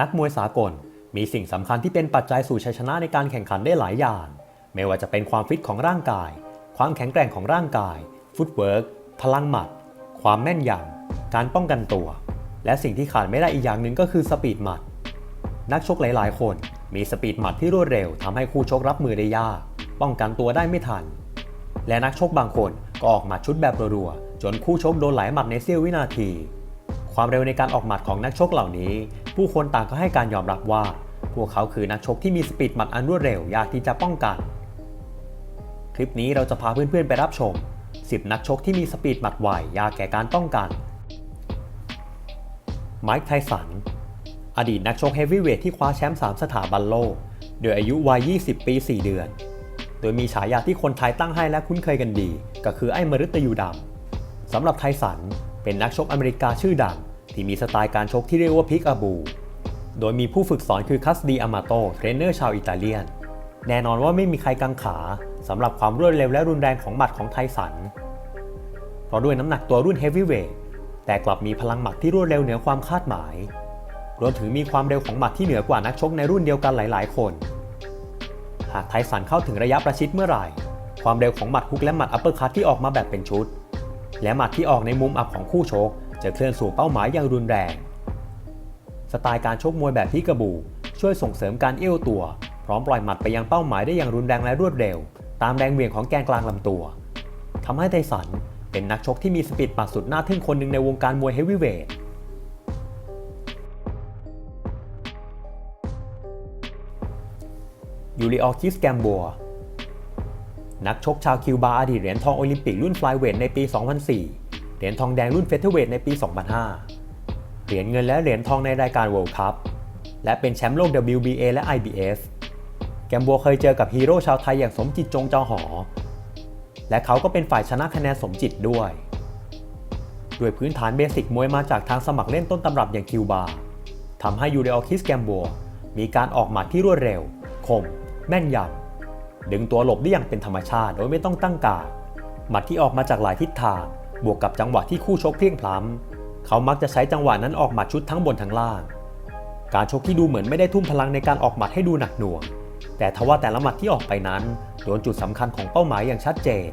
นักมวยสากล มีสิ่งสำคัญที่เป็นปัจจัยสู่ชัยชนะในการแข่งขันได้หลายอย่าง ไม่ว่าจะเป็นความฟิตของร่างกาย ความแข็งแกร่งของร่างกาย ฟุตเวิร์กพลังหมัด ความแม่นยำการป้องกันตัว และสิ่งที่ขาดไม่ได้อีกอย่างหนึ่งก็คือสปีดหมัด นักชกหลาย ๆ คนมีสปีดหมัดที่รวดเร็วทำให้คู่ชกรับมือได้ยาก ป้องกันตัวได้ไม่ทัน และนักชกบางคนก็ออกหมัดชุดแบบรัวๆจนคู่ชกโดนหลายหมัดในเสี้ยววินาที ความเร็วในการออกหมัดของนักชกเหล่านี้ ผู้คนต่างก็ให้การยอมรับว่า พวกเขาคือนักชกที่มีสปีดหมัดอันรวดเร็วยากที่จะป้องกัน คลิปนี้เราจะพาเพื่อนๆไปรับชม 10 นักชกที่มีสปีดหมัดไวยากแก่การป้องกันไมค์ไทสันอดีตนักชกเฮฟวีเวทที่คว้าแชมป์3สถาบันโลกโดยอายุวัย 20 ปี 4 เดือน โดยมีฉายาที่คนไทยตั้งให้และคุ้นเคยกันดี ก็คือไอ้มฤตยูดำสำหรับไทสันเป็นนักชกอเมริกาชื่อดัง ที่มีสไตล์การชกที่เรียกว่าพิกอาบู โดยมีผู้ฝึกสอนคือคัสดีอามาโตเทรนเนอร์ชาวอิตาเลียน แน่นอนว่าไม่มีใครกังขาสำหรับความรวดเร็วและรุนแรงของหมัดของไทสัน เพราะด้วยน้ำหนักตัวรุ่นเฮฟวีเวทแต่กลับมีพลังหมัดที่รวดเร็วเหนือความคาดหมาย รวมถึงมีความเร็วของหมัดที่เหนือกว่านักชกในรุ่นเดียวกันหลาย ๆ คน หากไทสันเข้าถึงระยะประชิดเมื่อไหร่ ความเร็วของหมัดฮุกและหมัดอัปเปอร์คัตที่ออกมาแบบเป็นชุด และหมัดที่ออกในมุมอับของคู่ชก จะเคลื่อนสู่เป้าหมายอย่างรุนแรง สไตล์การชกมวยแบบพิกบู ช่วยส่งเสริมการเอี้ยวตัว พร้อมปล่อยหมัดไปยังเป้าหมายได้อย่างรุนแรงและรวดเร็ว ตามแรงเหวี่ยงของแกนกลางลำตัวทำให้ไทสันเป็นนักชกที่มีสปีดหมัดสุดน่าทึ่งคนหนึ่งในวงการมวยเฮฟวีเวทยูริออคิสแกมบัว นักชกชาวคิวบาอดีตเหรียญทองโอลิมปิกรุ่นฟลายเวทในปี 2004 เหรียญทองแดงรุ่นเฟเธอร์เวทในปี 2005 เหรียญเงินและเหรียญทองในรายการ World Cup และเป็นแชมป์โลก WBA และ IBF แกมบัวเคยเจอกับฮีโร่ชาวไทยอย่างสมจิตจงจอหอ และเขาก็เป็นฝ่ายชนะคะแนนสมจิตด้วย ด้วยพื้นฐานเบสิกมวยมาจากทางสมัครเล่นต้นตำรับอย่างคิวบาทำให้ยูริออคิสแกมบัวมีการออกหมัดที่รวดเร็ว คม แม่นยำดึงตัวหลบได้อย่างเป็นธรรมชาติโดยไม่ต้องตั้งการดหมัดที่ออกมาจากหลายทิศทาง บวกกับจังหวะที่คู่ชกเพียงพล้ำเขามักจะใช้จังหวะนั้นออกหมัดชุดทั้งบนทั้งล่าง การชกที่ดูเหมือนไม่ได้ทุ่มพลังในการออกหมัดให้ดูหนักหน่วง แต่ทว่าแต่ละหมัดที่ออกไปนั้นโดนจุดสำคัญของเป้าหมายอย่างชัดเจน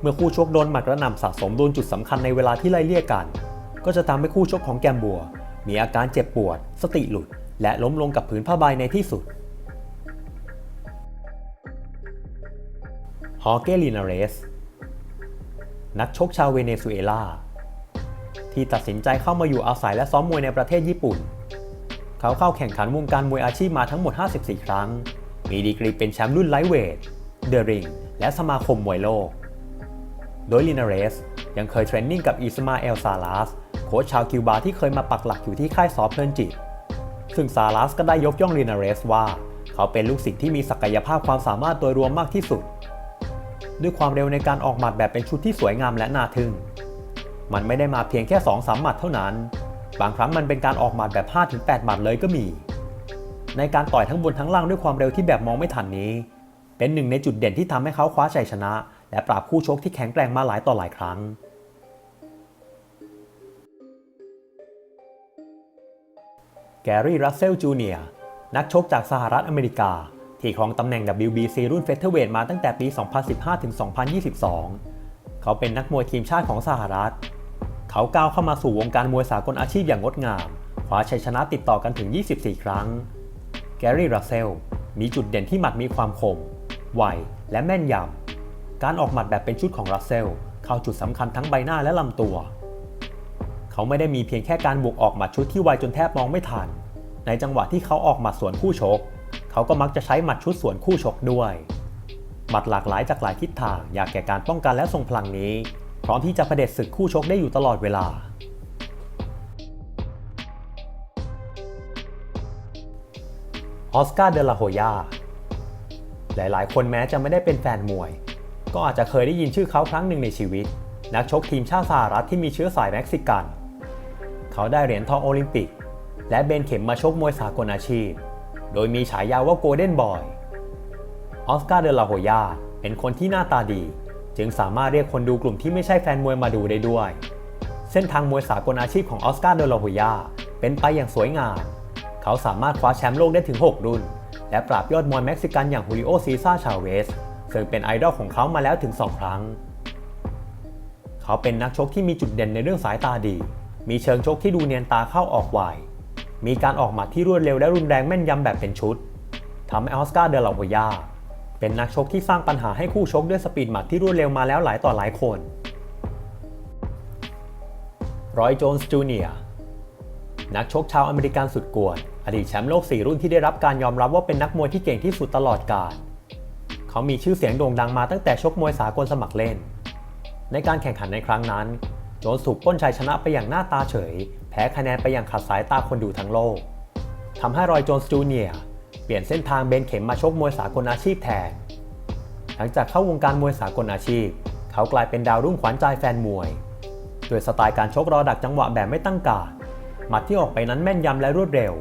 เมื่อคู่ชกโดนหมัดกระหน่ำสะสมโดนจุดสำคัญในเวลาที่ไล่เลี่ยกัน ก็จะทำให้คู่ชกของแกมบัว มีอาการเจ็บปวด สติหลุด และล้มลงกับผืนผ้าใบในที่สุดฮอเกลินาเรส นักชกชาวเวเนซุเอลา ที่ตัดสินใจเข้ามาอยู่อาศัยและซ้อมมวยในประเทศญี่ปุ่น เขาเข้าแข่งขันวงการมวยอาชีพมาทั้งหมด 54 ครั้ง มีดีกรีเป็นแชมป์รุ่นไลท์เวท เดอะริง และสมาคมมวยโลก โดยลินาเรสยังเคยเทรนนิ่งกับอิสมาเอลซาลาส โค้ชชาวคิวบาที่เคยมาปักหลักอยู่ที่ค่ายซอเพลินจิต ซึ่งซาลาสก็ได้ยกย่องลินาเรสว่า เขาเป็นลูกศิษย์ที่มีศักยภาพความสามารถโดยรวมมากที่สุด ด้วยความเร็วในการออกหมัดแบบเป็นชุดที่สวยงามและน่าทึ่ง มันไม่ได้มาเพียงแค่2-3สามหมัดเท่านั้น บางครั้งมันเป็นการออกหมัดแบบ 5-8 หมัดเลยก็มี ในการต่อยทั้งบนทั้งล่างด้วยความเร็วที่แบบมองไม่ทันนี้ เป็นหนึ่งในจุดเด่นที่ทำให้เขาคว้าชัยชนะ และปราบคู่ชกที่แข็งแกร่งมาหลายต่อหลายครั้งแกรี่ รัสเซล จูเนียร์ นักชกจากสหรัฐอเมริกา ที่ครองตำแหน่ง WBC รุ่นเฟเธอร์เวทมาตั้งแต่ปี 2015 ถึง 2022 เขาเป็นนักมวยทีมชาติของสหรัฐ เขาก้าวเข้ามาสู่วงการมวยสากลอาชีพอย่างงดงามคว้าชัยชนะติดต่อกันถึง 24 ครั้ง แกรี่ รัสเซล มีจุดเด่นที่หมัดมีความคม ไว และแม่นยำ การออกหมัดแบบเป็นชุดของรัสเซล เข้าจุดสำคัญทั้งใบหน้าและลำตัว เขาไม่ได้มีเพียงแค่การบุกออกหมัดชุดที่ไวจนแทบมองไม่ทัน ในจังหวะที่เขาออกหมัดสวนคู่ชก เขาก็มักจะใช้หมัดชุดสวนคู่ชกด้วยหมัดหลากหลายจากหลายทิศทาง อยากแก่การป้องกันและทรงพลังนี้ พร้อมที่จะเผด็จศึกคู่ชกได้อยู่ตลอดเวลา ออสการ์เดลาโฮยาหลายๆ คนแม้จะไม่ได้เป็นแฟนมวย ก็อาจจะเคยได้ยินชื่อเขาครั้งหนึ่งในชีวิต นักชกทีมชาติสหรัฐที่มีเชื้อสายเม็กซิกัน เขาได้เหรียญทองโอลิมปิก และเบนเข็มมาชกมวยสากลอาชีพ โดยมีฉายาว่าโกลเด้นบอยออสการ์เดลาโฮยาเป็นคนที่หน้าตาดี จึงสามารถเรียกคนดูกลุ่มที่ไม่ใช่แฟนมวยมาดูได้ด้วย เส้นทางมวยสากลอาชีพของออสการ์เดลาโฮยาเป็นไปอย่างสวยงาม เขาสามารถคว้าแชมป์โลกได้ถึง 6 รุ่น และปราบยอดมวยเม็กซิกันอย่างฮูริโอซีซ่าชาเวสซึ่งเป็นไอดอลของเขามาแล้วถึง 2 ครั้ง เขาเป็นนักชกที่มีจุดเด่นในเรื่องสายตาดี มีเชิงชกที่ดูเนียนตาเข้าออกไว มีการออกหมัดที่รวดเร็วและรุนแรงแม่นยำแบบเป็นชุดทำให้ออสการ์เดลาโฮยาเป็นนักชกที่สร้างปัญหาให้คู่ชกด้วยสปีดหมัดที่รวดเร็วมาแล้วหลายต่อหลายคนรอยโจนส์จูเนียร์นักชกชาวอเมริกันสุดกวน อดีตแชมป์โลก 4 รุ่นที่ได้รับการยอมรับว่าเป็นนักมวยที่เก่งที่สุดตลอดกาลเขามีชื่อเสียงโด่งดังมาตั้งแต่ชกมวยสากลสมัครเล่น ในการแข่งขันในครั้งนั้น โจนส์ถูกป้นชัยชนะไปอย่างหน้าตาเฉย แพ้คะแนนไปอย่างขัดสายตาคนดูทั้งโลกทำให้รอยโจนส์จูเนียร์เปลี่ยนเส้นทางเบนเข็มมาชกมวยสากลอาชีพแทน หลังจากเข้าวงการมวยสากลอาชีพ เขากลายเป็นดาวรุ่งขวัญใจแฟนมวย โดยสไตล์การชกรอดักจังหวะแบบไม่ตั้งการ หมัดที่ออกไปนั้นแม่นยำและรวดเร็ว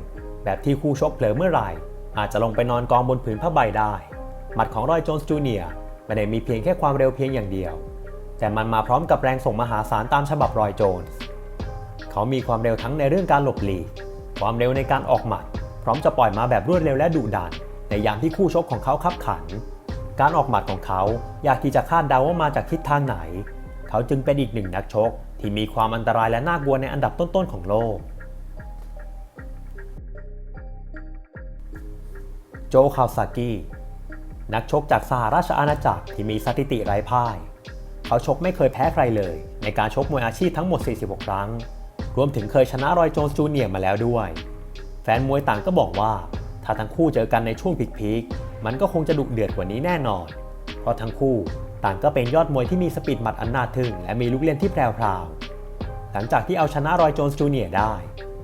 แบบที่คู่ชกเผลอเมื่อไหร่ อาจจะลงไปนอนกองบนผืนผ้าใบได้ หมัดของรอยโจนส์จูเนียร์ไม่ได้มีเพียงแค่ความเร็วเพียงอย่างเดียว แต่มันมาพร้อมกับแรงส่งมหาศาลตามฉบับรอยโจนส์ เขามีความเร็วทั้งในเรื่องการหลบหลีกความเร็วในการออกหมัด พร้อมจะปล่อยมาแบบรวดเร็วและดุดัน ในยามที่คู่ชกของเขาคับขัน การออกหมัดของเขายากที่จะคาดเดาว่ามาจากทิศทางไหน เขาจึงเป็นอีกหนึ่งนักชก ที่มีความอันตรายและน่ากลัวในอันดับต้นๆของโลก โจคาวซากินักชกจากสหราชอาณาจักรที่มีสถิติไร้พ่าย เขาชกไม่เคยแพ้ใครเลย ในการชกมวยอาชีพทั้งหมด 46 ครั้ง รวมถึงเคยชนะรอยโจนส์จูเนียร์มาแล้วด้วย แฟนมวยต่างก็บอกว่า ถ้าทั้งคู่เจอกันในช่วงพีคๆมันก็คงจะดุเดือดกว่านี้แน่นอน เพราะทั้งคู่ต่างก็เป็นยอดมวยที่มีสปีดหมัดอันน่าทึ่งและมีลูกเล่นที่แพรวๆหลังจากที่เอาชนะรอยโจนส์จูเนียร์ได้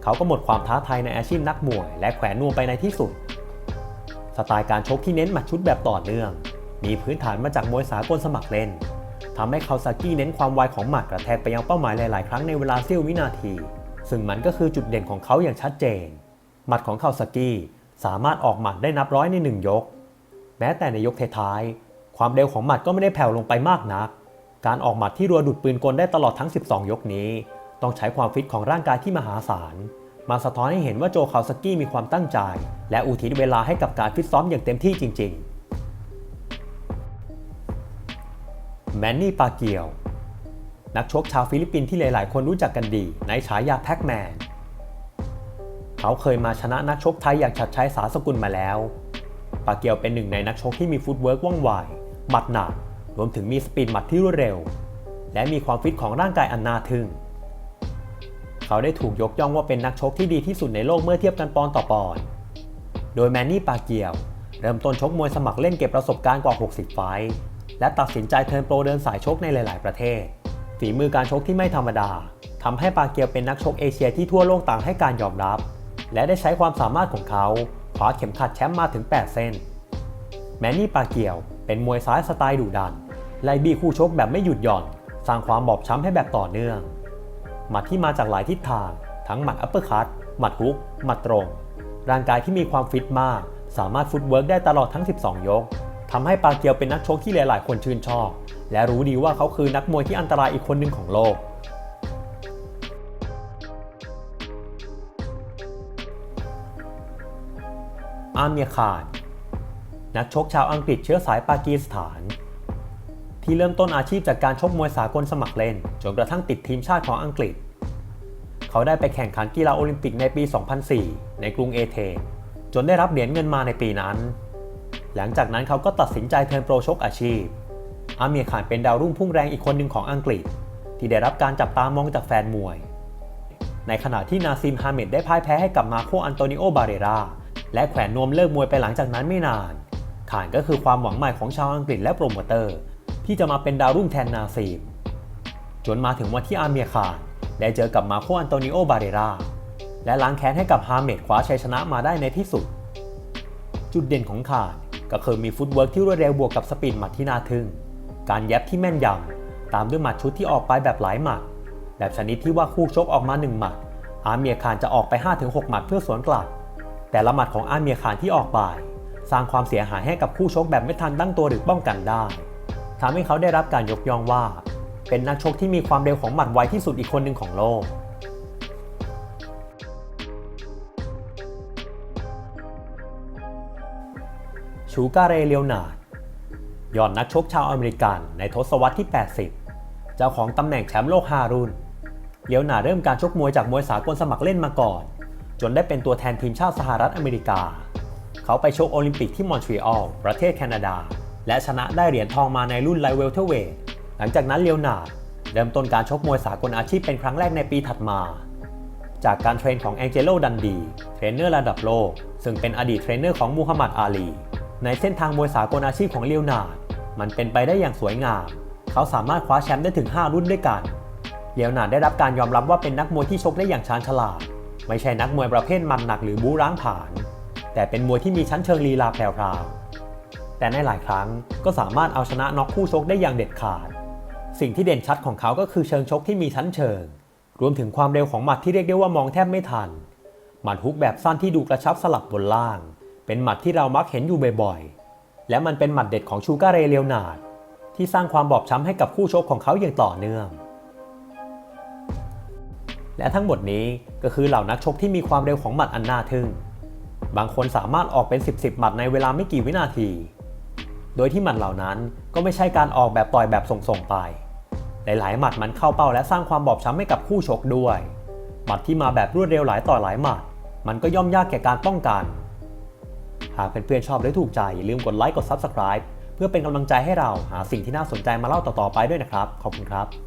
เขาก็หมดความท้าทายในอาชีพนักมวย และแขวนนวมไปในที่สุด สไตล์การชกที่เน้นหมัดชุดแบบต่อเนื่อง มีพื้นฐานมาจากมวยสากลสมัครเล่น ทำให้คาวซากิเน้นความไวของหมัดกระแทกไปยังเป้าหมายหลาย ๆ ครั้งในเวลาเสี้ยววินาที ซึ่งมันก็คือจุดเด่นของเขาอย่างชัดเจน หมัดของคาวซากิสามารถออกหมัดได้นับร้อยในหนึ่งยก แม้แต่ในยกท้ายๆความเร็วของหมัดก็ไม่ได้แผ่วลงไปมากนัก การออกหมัดที่รัวดุดปืนกลได้ตลอดทั้ง 12 ยกนี้ ต้องใช้ความฟิตของร่างกายที่มหาศาล มาสะท้อนให้เห็นว่าโจคาวสกี้มีความตั้งใจ และอุทิศเวลาให้กับการฟิตซ้อมอย่างเต็มที่จริง ๆ แมนนี่ปาเกียว นักชกชาวฟิลิปปินส์ที่หลาย ๆ คนรู้จักกันดี ในฉายาแพ็กแมน เขาเคยมาชนะนักชกไทยอย่างชัดชัยสาสกุลมาแล้ว ปาเกียวเป็นหนึ่งในนักชกที่มีฟุตเวิร์กว่องไวหมัดหนัก รวมถึงมีสปีดหมัดที่รวดเร็ว และมีความฟิตของร่างกายอันน่าทึ่ง เขาได้ถูกยกย่องว่าเป็นนักชกที่ดีที่สุดในโลกเมื่อเทียบกันปอนต่อปอน โดยแมนนี่ปาเกียว เริ่มต้นชกมวยสมัครเล่นเก็บประสบการณ์กว่า 60 ไฟ และตัดสินใจเทิร์นโปรเดินสายชกในหลาย ๆ ประเทศ ฝีมือการชกที่ไม่ธรรมดาทำให้ปาเกียวเป็นนักชกเอเชียที่ทั่วโลกต่างให้การยอมรับ และได้ใช้ความสามารถของเขาคว้าเข็มขัดแชมป์มาถึง 8 เส้น แมนนี่ปาเกียวเป็นมวยซ้ายสไตล์ดุดัน ไล่บี้คู่ชกแบบไม่หยุดหย่อน สร้างความบอบช้ำให้แบบต่อเนื่อง หมัดที่มาจากหลายทิศทาง ทั้งหมัดอัปเปอร์คัต หมัดฮุก หมัดตรง ร่างกายที่มีความฟิตมาก สามารถฟุตเวิร์กได้ตลอดทั้ง 12 ยก ทำให้ปาเกียวเป็นนักชกที่หลาย ๆ คนชื่นชอบ และรู้ดีว่าเขาคือนักมวยที่อันตรายอีกคนหนึ่งของโลก อาเมียคานนักชกชาวอังกฤษเชื้อสายปากีสถาน ที่เริ่มต้นอาชีพจากการชกมวยสากลสมัครเล่น จนกระทั่งติดทีมชาติของอังกฤษ เขาได้ไปแข่งขันกีฬาโอลิมปิกในปี 2004 ในกรุงเอเธนส์จนได้รับเหรียญเงินมาในปีนั้น หลังจากนั้นเขาก็ตัดสินใจเทิร์นโปรชกอาชีพ อาเมียขานเป็นดาวรุ่งพุ่งแรงอีกคนหนึ่งของอังกฤษ ที่ได้รับการจับตามองจากแฟนมวย ในขณะที่นาซิมฮาเมดได้พ่ายแพ้ให้กับมาโคอันโตนิโอบาเรราและแขวนนวมเลิกมวยไปหลังจากนั้นไม่นาน ขานก็คือความหวังใหม่ของชาวอังกฤษและโปรโมเตอร์ ที่จะมาเป็นดาวรุ่งแทนนาซีม จนมาถึงวันที่อาเมียขานได้เจอกับมาโคอันโตนิโอบาเรราและล้างแค้นให้กับฮาเมดคว้าชัยชนะมาได้ในที่สุด จุดเด่นของขาน ก็คือมีฟุตเวิร์กที่รวดเร็วบวกกับสปีดหมัดที่น่าทึ่ง การแย็บที่แม่นยำ ตามด้วยหมัดชุดที่ออกไปแบบหลายหมัด แบบชนิดที่ว่าคู่ชกออกมา 1 หมัด อาเมียร์ขานจะออกไป 5-6 หมัดเพื่อสวนกลับ แต่ละหมัดของอาเมียร์ขานที่ออกไป สร้างความเสียหายให้กับคู่ชกแบบไม่ทันตั้งตัวหรือป้องกันได้ทำให้เขาได้รับการยกย่องว่า เป็นนักชกที่มีความเร็วของหมัดไวที่สุดอีกคนหนึ่งของโลก ชูการเรเลียวนาร์ดยอดนักชกชาวอเมริกันในทศวรรษที่ 80 เจ้าของตำแหน่งแชมป์โลก5รุ่นเลียวนาร์เริ่มการชกมวยจากมวยสากลสมัครเล่นมาก่อน จนได้เป็นตัวแทนทีมชาติสหรัฐอเมริกา เขาไปชกโอลิมปิกที่มอนทรีออลประเทศแคนาดา และชนะได้เหรียญทองมาในรุ่นไลเวลเทเวทหลังจากนั้นเลียวนาร์เริ่มต้นการชกมวยสากลอาชีพเป็นครั้งแรกในปีถัดมา จากการเทรนของแองเจโลดันดีเทรนเนอร์ระดับโลก ซึ่งเป็นอดีตเทรนเนอร์ของมูฮัมหมัดอาลี ในเส้นทางมวยสากลอาชีพของเลียวนาดมันเป็นไปได้อย่างสวยงาม เขาสามารถคว้าแชมป์ได้ถึง 5 รุ่นด้วยกัน เลียวนาดได้รับการยอมรับว่าเป็นนักมวยที่ชกได้อย่างชาญฉลาด ไม่ใช่นักมวยประเภทมันหนักหรือบู๊ร้างผลาญแต่เป็นมวยที่มีชั้นเชิงลีลาแพรวๆแต่ในหลายครั้งก็สามารถเอาชนะน็อกคู่ชกได้อย่างเด็ดขาด สิ่งที่เด่นชัดของเขาก็คือเชิงชกที่มีชั้นเชิง รวมถึงความเร็วของหมัดที่เรียกได้ว่ามองแทบไม่ทัน หมัดฮุกแบบสั้นที่ดูกระชับสลับบนล่าง เป็นหมัดที่เรามักเห็นอยู่บ่อยๆ และมันเป็นหมัดเด็ดของชูการ์เรเลียวนาดที่สร้างความบอบช้ำให้กับคู่ชกของเขาอย่างต่อเนื่อง และทั้งหมดนี้ก็คือเหล่านักชกที่มีความเร็วของหมัดอันน่าทึ่ง บางคนสามารถออกเป็น 10บสหมัดในเวลาไม่กี่วินาที โดยที่หมัดเหล่านั้นก็ไม่ใช่การออกแบบต่อยแบบส่งๆไป หลายๆ หมัดมันเข้าเป้าและสร้างความบอบช้ำให้กับคู่ชกด้วย หมัดที่มาแบบรวดเร็วหลายต่อหลายหมัด มันก็ย่อมยากแก่การป้องกัน หากเพื่อนๆชอบและถูกใจ อย่าลืมกดไลค์กด Subscribe เพื่อเป็นกำลังใจให้เราหาสิ่งที่น่าสนใจมาเล่าต่อๆไปด้วยนะครับ ขอบคุณครับ